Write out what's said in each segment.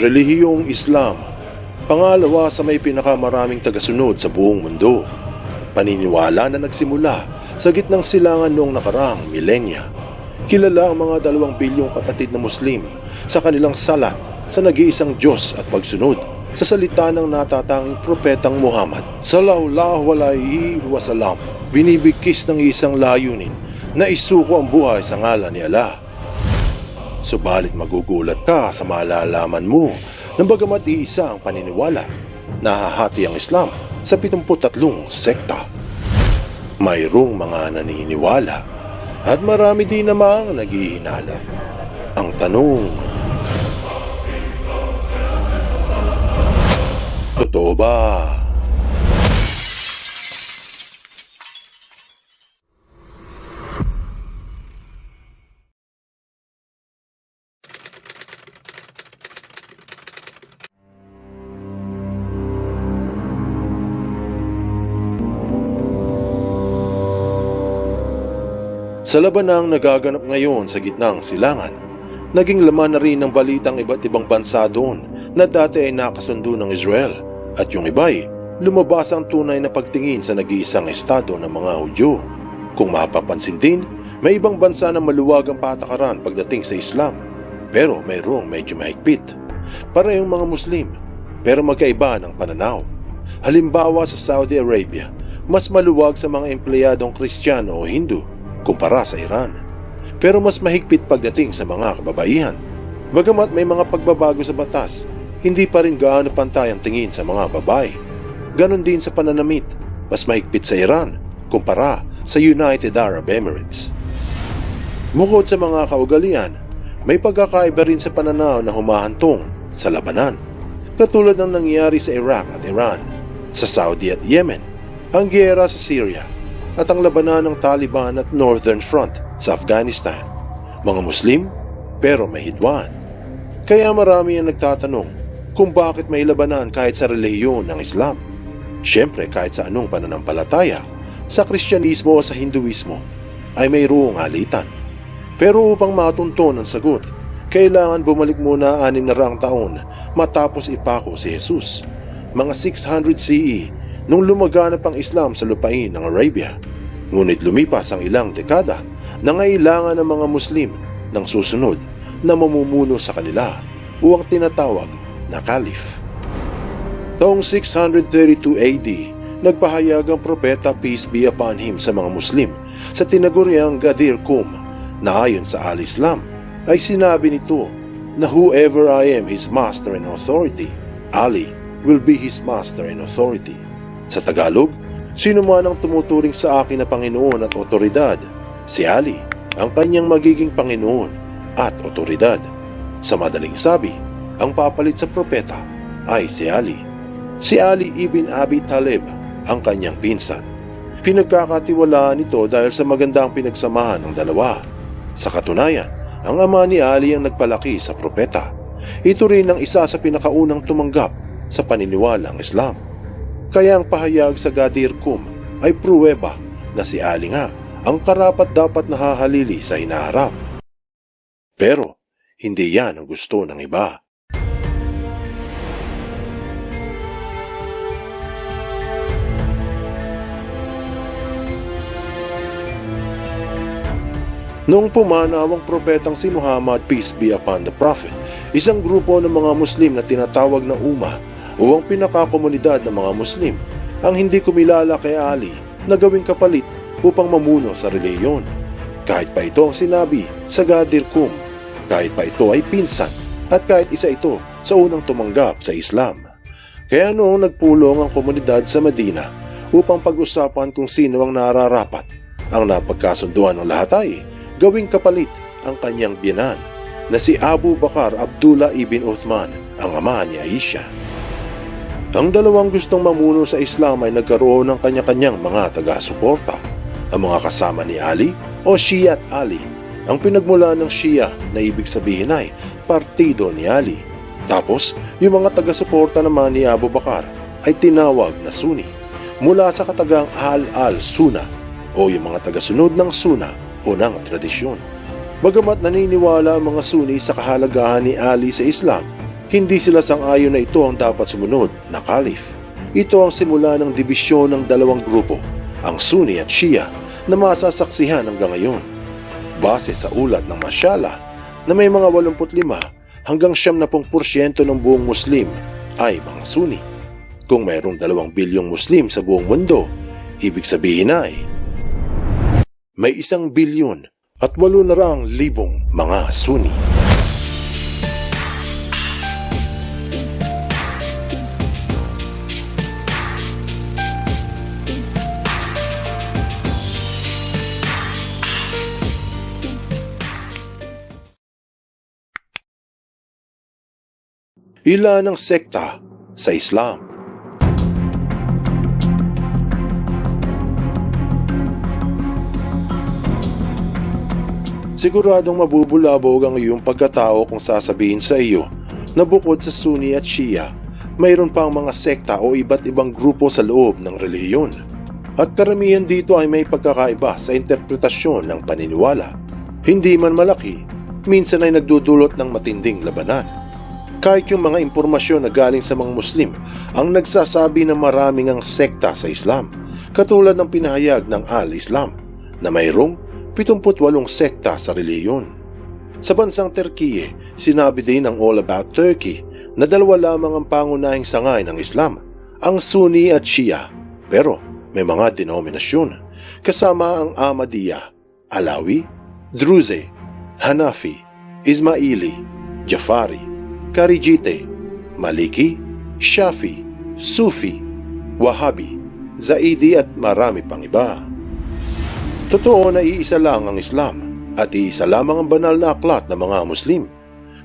Relihiyong Islam, pangalawa sa may pinakamaraming tagasunod sa buong mundo. Paniniwala na nagsimula sa gitnang silangan noong nakaraang milenya. Kilala ang mga dalawang bilyong kapatid na Muslim sa kanilang salat sa nag-iisang Diyos at pagsunod sa salita ng natatanging propetang Muhammad. Sallallahu alaihi wasallam, binibigkis ng isang layunin na isuko ang buhay sa ngalan ni Allah. Subalit magugulat ka sa malalaman mo na bagamat iisa ang paniniwala, nahahati ang Islam sa 73 sekta. Mayroong mga naniniwala at marami din namang naghihinala. Ang tanong, Totoo ba? Sa labanang nagaganap ngayon sa gitnang silangan, naging laman na rin ng balitang iba't ibang bansa doon na dati ay nakasundo ng Israel at yung iba'y lumabas ang tunay na pagtingin sa nag-iisang estado ng mga Hudyo. Kung mapapansin din, may ibang bansa na maluwag ang patakaran pagdating sa Islam pero mayroong medyo mahigpit. Parehong mga Muslim pero magkaiba ng pananaw. Halimbawa sa Saudi Arabia, mas maluwag sa mga empleyadong Kristiyano o Hindu kumpara sa Iran. Pero mas mahigpit pagdating sa mga kababaihan. Bagamat may mga pagbabago sa batas, hindi pa rin gaano pantay ang tingin sa mga babae. Ganon din sa pananamit, mas mahigpit sa Iran kumpara sa United Arab Emirates. Bukod sa mga kaugalian, may pagkakaiba rin sa pananaw na humahantong sa labanan. Katulad ng nangyari sa Iraq at Iran, sa Saudi at Yemen, ang giyera sa Syria, at ang labanan ng Taliban at Northern Front sa Afghanistan. Mga Muslim, pero may hidwan. Kaya marami ang nagtatanong kung bakit may labanan kahit sa relihiyon ng Islam. Siyempre kahit sa anong pananampalataya, sa Kristyanismo o sa Hinduismo, ay mayroong alitan. Pero upang matunton ang sagot, kailangan bumalik muna anim na raang taon matapos ipako si Jesus. Mga 600 CE nung lumaganap ang Islam sa lupain ng Arabia. Ngunit lumipas ang ilang dekada na ngailangan ng mga Muslim ng susunod na mamumuno sa kanila o ang tinatawag na Caliph. Taong 632 AD, nagpahayag ang propeta peace be upon him sa mga Muslim sa tinaguriang Gadir Qum na ayon sa al-Islam ay sinabi nito na whoever I am his master and authority, Ali will be his master and authority. Sa Tagalog, sino man ang tumuturing sa akin na Panginoon at otoridad, si Ali ang kanyang magiging Panginoon at otoridad. Sa madaling sabi, ang papalit sa propeta ay si Ali. Si Ali ibn Abi Talib ang kanyang pinsan. Pinagkakatiwalaan ito dahil sa magandang pinagsamahan ng dalawa. Sa katunayan, ang ama ni Ali ang nagpalaki sa propeta. Ito rin ang isa sa pinakaunang tumanggap sa paniniwalang Islam. Kaya ang pahayag sa Gadir Kum ay pruweba na si Ali nga ang karapat dapat nahahalili sa hinaharap. Pero hindi yan ang gusto ng iba. Noong pumanaw ang propetang si Muhammad, peace be upon the prophet, isang grupo ng mga Muslim na tinatawag na Ummah o ang pinakakomunidad ng mga Muslim ang hindi kumilala kay Ali na gawing kapalit upang mamuno sa reliyon. Kahit pa ito ang sinabi sa Gadir Qum, kahit pa ito ay pinsan at kahit isa ito sa unang tumanggap sa Islam. Kaya noong nagpulong ang komunidad sa Medina upang pag-usapan kung sino ang nararapat, ang napagkasunduan ng lahat ay gawing kapalit ang kanyang biyanan na si Abu Bakar Abdullah ibn Uthman, ang ama ni Aisha. Ang dalawang gustong mamuno sa Islam ay nagkaroon ng kanya-kanyang mga taga-suporta. Ang mga kasama ni Ali o Shia at Ali. Ang pinagmula ng Shia na ibig sabihin ay partido ni Ali. Tapos, yung mga taga-suporta naman ni Abu Bakar ay tinawag na Sunni mula sa katagang Al-Al-Sunna o yung mga taga-sunod ng Sunna o ng tradisyon. Bagamat naniniwala ang mga Sunni sa kahalagahan ni Ali sa Islam, Hindi sila sang-ayon na ito ang dapat sumunod na kalif. Ito ang simula ng dibisyon ng dalawang grupo, ang Sunni at Shia, na masasaksihan hanggang ngayon. Base sa ulat ng Masyala na may mga 85 hanggang 70% ng buong Muslim ay mga Sunni. Kung mayroong dalawang bilyong Muslim sa buong mundo, ibig sabihin ay may isang bilyon at walo na rang libong mga Sunni. Ilan ang sekta sa Islam? Siguradong mabubulabog ang iyong pagkatao kung sasabihin sa iyo na bukod sa Sunni at Shia, mayroon pang mga sekta o iba't ibang grupo sa loob ng relihiyon. At karamihan dito ay may pagkakaiba sa interpretasyon ng paniniwala. Hindi man malaki, minsan ay nagdudulot ng matinding labanan. Kahit yung mga impormasyon na galing sa mga Muslim ang nagsasabi na maraming ang sekta sa Islam, katulad ng pinahayag ng Al-Islam na mayroong 78 sekta sa reliyon. Sa bansang Turkiye, sinabi din ng All About Turkey na dalawa lamang ang pangunahing sangay ng Islam, ang Sunni at Shia. Pero may mga denominasyon, kasama ang Ahmadiyya, Alawi, Druze, Hanafi, Ismaili, Jafari, Karijite, Maliki, Shafi, Sufi, Wahabi, Zaidi at marami pang iba. Totoo na iisa lang ang Islam at iisa lamang ang banal na aklat ng mga Muslim.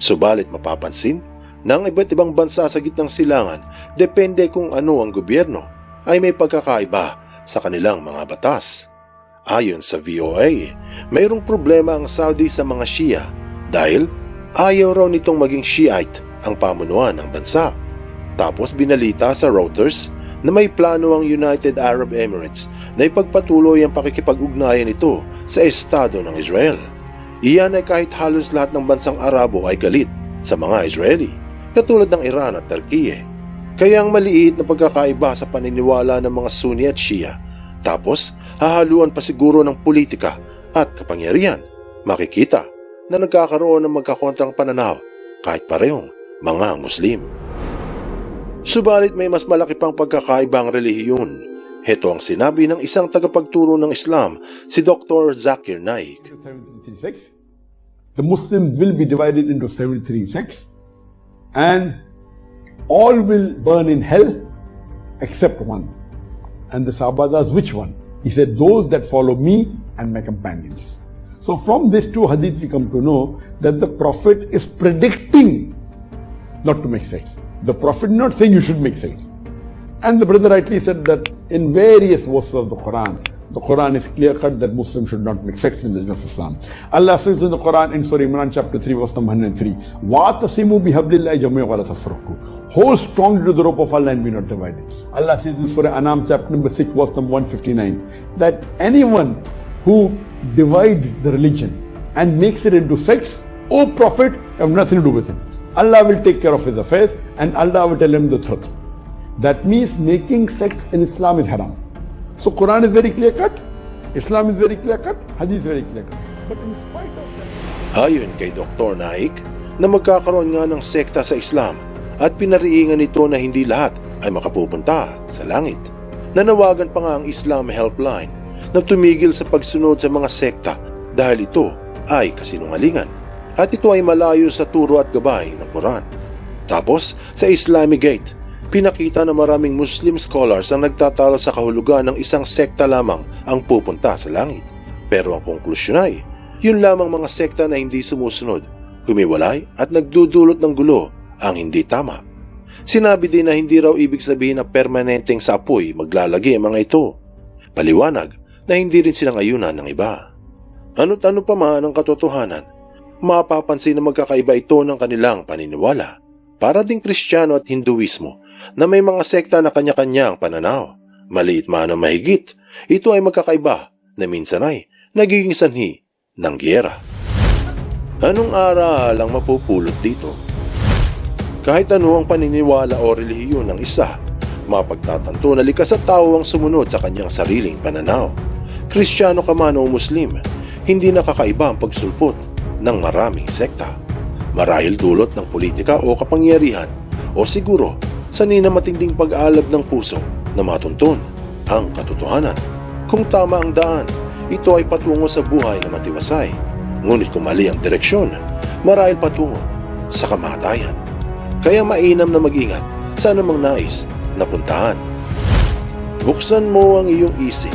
Subalit mapapansin na ang iba't ibang bansa sa gitnang silangan depende kung ano ang gobyerno ay may pagkakaiba sa kanilang mga batas. Ayon sa VOA, mayroong problema ang Saudi sa mga Shia dahil ayaw raw nitong maging Shiite ang pamunuan ng bansa. Tapos binalita sa Reuters na may plano ang United Arab Emirates na ipagpatuloy ang pakikipag-ugnayan nito sa Estado ng Israel. Iyan ay kahit halos lahat ng bansang Arabo ay galit sa mga Israeli, katulad ng Iran at Turkey. Kaya ang maliit na pagkakaiba sa paniniwala ng mga Sunni at Shia, tapos hahaluan pa siguro ng politika at kapangyarihan, makikita na nagkakaroon ng magkakontrang pananaw kahit parehong mga Muslim. Subalit may mas malaki pang pagkakaibang relihiyon. Heto ang sinabi ng isang tagapagturo ng Islam, si Dr. Zakir Naik. 73 sects. The Muslims will be divided into 73 sects and all will burn in hell except one. And the Sahaba asked, which one? He said, those that follow me and my companions. So from these two hadiths we come to know that the Prophet is predicting not to make sects. The Prophet not saying you should make sects. And the brother rightly said that in various verses of the Quran, the Quran is clear cut that Muslims should not make sects in the religion of Islam. Allah says in the Quran in Surah Imran chapter 3 verse number 103, وَاتَصِمُوا بِحَبْلِ اللَّهِ جَمِيعًا وَلَا تَفْرَقُوا Hold strongly to the rope of Allah and be not divided. Allah says in Surah Anam chapter number 6 verse number 159, that anyone who divides the religion and makes it into sects, O Prophet, have nothing to do with him. Allah will take care of his affairs and Allah will tell him the truth. That means making sects in Islam is haram. So Quran is very clear cut, Islam is very clear cut, Hadith is very clear cut. But in spite of that, Ayon kay Dr. Naik, na magkakaroon nga ng sekta sa Islam at pinariingan nito na hindi lahat ay makapupunta sa langit. Nanawagan pa nga ang Islam Helpline na tumigil sa pagsunod sa mga sekta dahil ito ay kasinungalingan at ito ay malayo sa turo at gabay ng Quran. Tapos sa Islamic Gate, pinakita na maraming Muslim scholars ang nagtatalo sa kahulugan ng isang sekta lamang ang pupunta sa langit. Pero ang konklusyon ay, yun lamang mga sekta na hindi sumusunod, humiwalay at nagdudulot ng gulo ang hindi tama. Sinabi din na hindi raw ibig sabihin na permanenteng sa apoy maglalagi ang mga ito. Paliwanag na hindi rin silang ayunan ng iba. Ano't ano pa man ang katotohanan, mapapansin na magkakaiba ito ng kanilang paniniwala. Para ding Kristiyano at Hinduismo na may mga sekta na kanya-kanyang pananaw. Maliit man o mahigit, ito ay magkakaiba na minsan ay nagiging sanhi ng giyera. Anong aral ang mapupulot dito? Kahit ano ang paniniwala o relihiyon ng isa, mapagtatanto na likas at tao ang sumunod sa kanyang sariling pananaw. Kristiyano ka man o Muslim, hindi nakakaiba ang pagsulpot ng maraming sekta. Marahil dulot ng politika o kapangyarihan o siguro sa matinding pag-aalab ng puso na matunton ang katotohanan. Kung tama ang daan, ito ay patungo sa buhay na matiwasay. Ngunit kung mali ang direksyon, marahil patungo sa kamatayan. Kaya mainam na mag-ingat sa anumang nais na puntahan. Buksan mo ang iyong isip